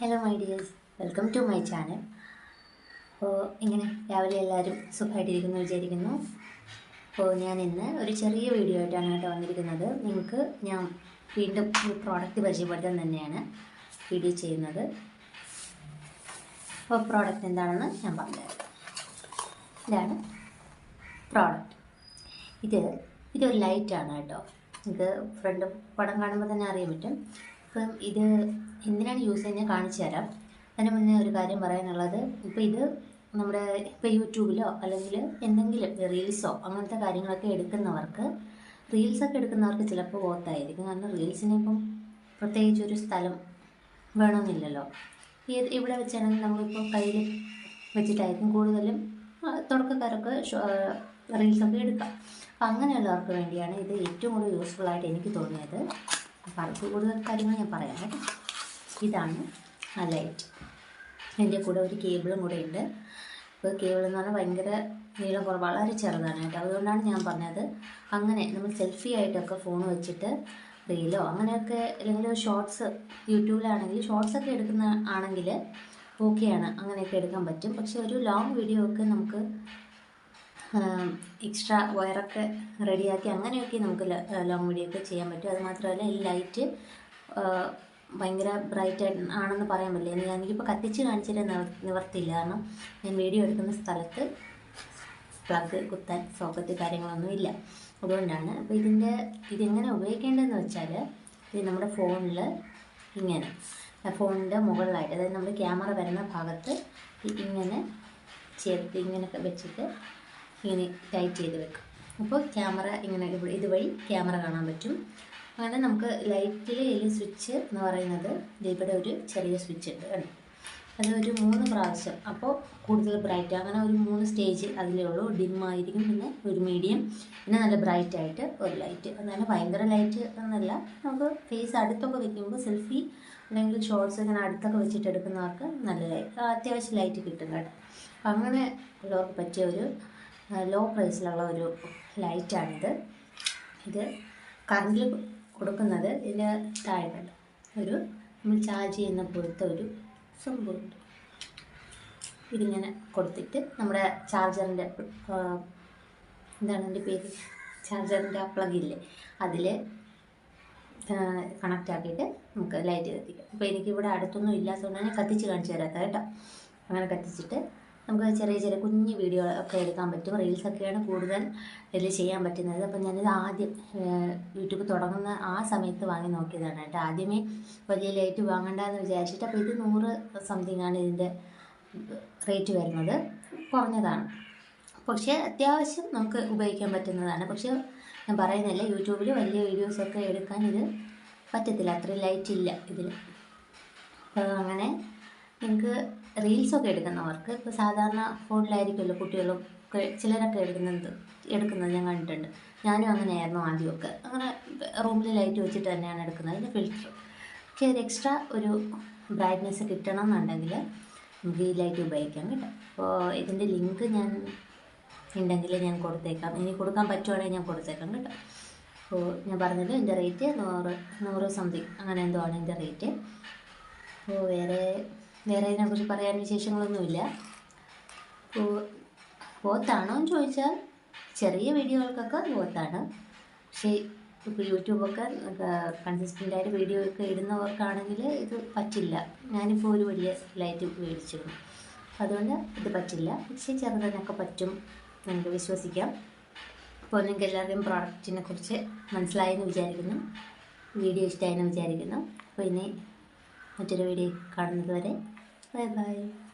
Hello my dears welcome to my channel അപ്പോൾ ഇങ്ങനെ രാവിലെ എല്ലാവരും സുഖമായിട്ടിരിക്കുന്നു വിചാരിക്കുന്നു. അപ്പോൾ ഞാൻ ഇന്ന് ഒരു ചെറിയ വീഡിയോ ആയിട്ടാണ് കേട്ടോ വന്നിരിക്കുന്നത്. നിങ്ങൾക്ക് ഞാൻ വീണ്ടും ഒരു പ്രോഡക്റ്റ് പരിചയപ്പെടുത്താൻ തന്നെയാണ് വീഡിയോ ചെയ്യുന്നത്. അപ്പോൾ പ്രോഡക്റ്റ് എന്താണെന്ന് ഞാൻ പറഞ്ഞുതരാം. ഇതാണ് പ്രോഡക്റ്റ് ഇത് ഇതൊരു ലൈറ്റാണ് കേട്ടോ. നിങ്ങൾക്ക് ഫ്രണ്ട് പടം കാണുമ്പോൾ തന്നെ അറിയാൻ പറ്റും. അപ്പം ഇത് എന്തിനാണ് യൂസ് ചെയ്യുന്നത് കാണിച്ചു തരാം. അതിന് മുന്നേ ഒരു കാര്യം പറയാനുള്ളത്. ഇപ്പോൾ ഇത് നമ്മുടെ ഇപ്പോൾ യൂട്യൂബിലോ അല്ലെങ്കിൽ എന്തെങ്കിലും റീൽസോ അങ്ങനത്തെ കാര്യങ്ങളൊക്കെ എടുക്കുന്നവർക്ക് റീൽസൊക്കെ എടുക്കുന്നവർക്ക് ചിലപ്പോൾ ഓത്തായിരിക്കും. കാരണം റീൽസിന് ഇപ്പം പ്രത്യേകിച്ച് ഒരു സ്ഥലം വേണമെന്നില്ലല്ലോ. ഇവിടെ വെച്ചാണെങ്കിൽ നമ്മളിപ്പോൾ കയ്യിൽ വെച്ചിട്ടായിരിക്കും കൂടുതലും തുടക്കക്കാരൊക്കെ റീൽസൊക്കെ എടുക്കാം. അപ്പം അങ്ങനെയുള്ളവർക്ക് വേണ്ടിയാണ് ഇത് ഏറ്റവും കൂടുതൽ യൂസ്ഫുൾ ആയിട്ട് എനിക്ക് തോന്നിയത്. അപ്പം അത് കൂടുതൽ കാര്യങ്ങൾ ഞാൻ പറയാം കേട്ടോ. ഇതാണ് ആ ലൈറ്റ് എന്റെ കൂടെ ഒരു കേബിളും കൂടെ ഉണ്ട്. ഇപ്പോൾ കേബിൾ എന്ന് പറഞ്ഞാൽ ഭയങ്കര നീളം കുറവ് വളരെ ചെറുതാണ് കേട്ടോ. അതുകൊണ്ടാണ് ഞാൻ പറഞ്ഞത് അങ്ങനെ നമ്മൾ സെൽഫി ആയിട്ടൊക്കെ ഫോൺ വെച്ചിട്ട് റീലോ അങ്ങനെയൊക്കെ അല്ലെങ്കിൽ ഷോർട്സ് യൂട്യൂബിലാണെങ്കിൽ ഷോർട്സ് ഒക്കെ എടുക്കുന്ന ആണെങ്കിൽ ഓക്കെയാണ് അങ്ങനെയൊക്കെ എടുക്കാൻ പറ്റും. പക്ഷെ ഒരു ലോങ് വീഡിയോ ഒക്കെ നമുക്ക് എക്സ്ട്രാ വയറൊക്കെ റെഡിയാക്കി അങ്ങനെയൊക്കെ നമുക്ക് ലോങ് വീഡിയോ ചെയ്യാൻ പറ്റും. അത് മാത്രമല്ല ഈ ലൈറ്റ് ഭയങ്കര ബ്രൈറ്റ് ആണെന്ന് പറയാൻ പറ്റില്ല. ഞാൻ എനിക്കിപ്പോൾ കത്തിച്ച് കാണിച്ചിട്ട് നിവർത്തില്ല കാരണം ഞാൻ വീഡിയോ എടുക്കുന്ന സ്ഥലത്ത് പ്ലഗ് കുത്താൻ സോക്കറ്റ് കാര്യങ്ങളൊന്നും ഇല്ല. അതുകൊണ്ടാണ്. അപ്പോൾ ഇതിന്റെ ഇതെങ്ങനെ ഉപയോഗിക്കേണ്ടതെന്ന് വെച്ചാൽ ഇത് നമ്മുടെ ഫോണിൽ ഇങ്ങനെ ഫോണിന്റെ മുകളിലായിട്ട് അതായത് നമ്മുടെ ക്യാമറ വരുന്ന ഭാഗത്ത് ഇങ്ങനെ ചേർത്ത് ഇങ്ങനെയൊക്കെ വെച്ചിട്ട് ഇങ്ങനെ ടൈറ്റ് ചെയ്ത് വെക്കും. അപ്പോൾ ക്യാമറ ഇങ്ങനെ ഇതുവഴി ക്യാമറ കാണാൻ പറ്റും. അങ്ങനെ നമുക്ക് ലൈറ്റിൽ ഇതിൽ സ്വിച്ച് എന്ന് പറയുന്നത് ഇവിടെ ഒരു ചെറിയ സ്വിച്ച് ഉണ്ട് കണ്ടോ? അത് ഒരു മൂന്ന് പ്രാവശ്യം. അപ്പോൾ കൂടുതൽ ബ്രൈറ്റ് അങ്ങനെ ഒരു മൂന്ന് സ്റ്റേജ് അതിലേ ഉള്ളൂ. ഡിം ആയിരിക്കും പിന്നെ ഒരു മീഡിയം പിന്നെ നല്ല ബ്രൈറ്റ് ആയിട്ട് ഒരു ലൈറ്റ്. എന്നാലും ഭയങ്കര ലൈറ്റ് എന്നല്ല. നമുക്ക് ഫേസ് അടുത്തൊക്കെ വെക്കുമ്പോൾ സെൽഫി അല്ലെങ്കിൽ ഷോർട്സ് ഇങ്ങനെ അടുത്തൊക്കെ വെച്ചിട്ട് എടുക്കുന്നവർക്ക് നല്ല അത്യാവശ്യം ലൈറ്റ് കിട്ടും കേട്ടോ. അങ്ങനെ ഉള്ളവർക്ക് പറ്റിയ ഒരു ലോ പ്രൈസിലുള്ള ഒരു ലൈറ്റാണിത് ഇത് കറണ്ടിൽ കൊടുക്കുന്നത് ഇതിന്റെ താഴെ ഒരു നമ്മൾ ചാർജ് ചെയ്യുന്ന പോലത്തെ ഒരു സംഭവമുണ്ട് ഇതിങ്ങനെ കൊടുത്തിട്ട് നമ്മുടെ ചാർജറിന്റെ എന്താണ് എന്റെ പേര്? ചാർജറിന്റെ പ്ലഗില്ലേ അതിൽ കണക്റ്റ് ആക്കിയിട്ട് നമുക്ക് ലൈറ്റ് കത്തിക്കാം. അപ്പോൾ എനിക്കിവിടെ അടുത്തൊന്നും ഇല്ലാത്തതുകൊണ്ട് ഞാൻ കത്തിച്ച് കാണിച്ചു തരാത്ത കേട്ടോ. അങ്ങനെ കത്തിച്ചിട്ട് നമുക്ക് ചെറിയ ചെറിയ കുഞ്ഞു വീഡിയോ ഒക്കെ എടുക്കാൻ പറ്റും. റീൽസൊക്കെയാണ് കൂടുതൽ ഇതിൽ ചെയ്യാൻ പറ്റുന്നത്. അപ്പം ഞാനിത് ആദ്യം യൂട്യൂബ് തുടങ്ങുന്ന ആ സമയത്ത് വാങ്ങി നോക്കിയതാണ് കേട്ടോ. ആദ്യമേ വലിയ ലൈറ്റ് വാങ്ങണ്ടെന്ന് വിചാരിച്ചിട്ട് അപ്പോൾ ഇത് നൂറ് സംതിങ് ആണ് ഇതിന്റെ റേറ്റ് വരുന്നത്. കുറഞ്ഞതാണ്. പക്ഷേ അത്യാവശ്യം നമുക്ക് ഉപയോഗിക്കാൻ പറ്റുന്നതാണ്. പക്ഷേ ഞാൻ പറയുന്നില്ല യൂട്യൂബിൽ വലിയ വീഡിയോസൊക്കെ എടുക്കാൻ ഇത് പറ്റത്തില്ല. അത്രയും ലൈറ്റ് ഇല്ല ഇതിൽ അങ്ങനെ നിങ്ങൾക്ക് റീൽസൊക്കെ എടുക്കുന്നവർക്ക് ഇപ്പോൾ സാധാരണ ഫോണിലായിരിക്കുമല്ലോ കുട്ടികളും ഒക്കെ ചിലരൊക്കെ എടുക്കുന്നത് എടുക്കുന്നത് ഞാൻ കണ്ടിട്ടുണ്ട്. ഞാനും അങ്ങനെയായിരുന്നു ആദ്യമൊക്കെ. അങ്ങനെ റൂമിൽ ലൈറ്റ് വെച്ചിട്ട് തന്നെയാണ് എടുക്കുന്നത്. അതിന്റെ ഫിൽറ്റർ പക്ഷേ ഒരു എക്സ്ട്രാ ഒരു ബ്രൈറ്റ്നെസ് കിട്ടണം എന്നുണ്ടെങ്കിൽ നമുക്ക് ഈ ലൈറ്റ് ഉപയോഗിക്കാം കേട്ടോ. അപ്പോൾ ഇതിന്റെ ലിങ്ക് ഞാൻ ഉണ്ടെങ്കിൽ ഞാൻ കൊടുത്തേക്കാം. ഇനി കൊടുക്കാൻ പറ്റുവാണെങ്കിൽ ഞാൻ കൊടുത്തേക്കാം കേട്ടോ. അപ്പോൾ ഞാൻ പറഞ്ഞത് എന്റെ റേറ്റ് നൂറ് നൂറ് സംതിങ് അങ്ങനെ എന്തോ ആണ് എന്റെ റേറ്റ് അപ്പോൾ വേറെ വേറെ അതിനെക്കുറിച്ച് പറയാൻ വിശേഷങ്ങളൊന്നുമില്ല. പോത്താണോ എന്ന് ചോദിച്ചാൽ ചെറിയ വീഡിയോകൾക്കൊക്കെ പോത്താണ്. പക്ഷേ ഇപ്പോൾ യൂട്യൂബൊക്കെ കൺസിസ്റ്റന്റായിട്ട് വീഡിയോ ഒക്കെ ഇടുന്നവർക്കാണെങ്കിൽ ഇത് പറ്റില്ല. ഞാനിപ്പോൾ ഒരു വലിയ ലൈറ്റ് മേടിച്ചിരുന്നു. അതുകൊണ്ട് ഇത് പറ്റില്ല. പക്ഷേ ചെറുതിനൊക്കെ പറ്റും നമുക്ക് വിശ്വസിക്കാം. അപ്പോൾ നിങ്ങൾക്ക് എല്ലാവരുടെയും പ്രോഡക്റ്റിനെ കുറിച്ച് മനസ്സിലായെന്ന് വിചാരിക്കുന്നു. വീഡിയോ ഇഷ്ടമായെന്ന് വിചാരിക്കുന്നു. അപ്പോൾ ഇനി മറ്റൊരു വീഡിയോ കാണുന്നത് വരെ 拜拜。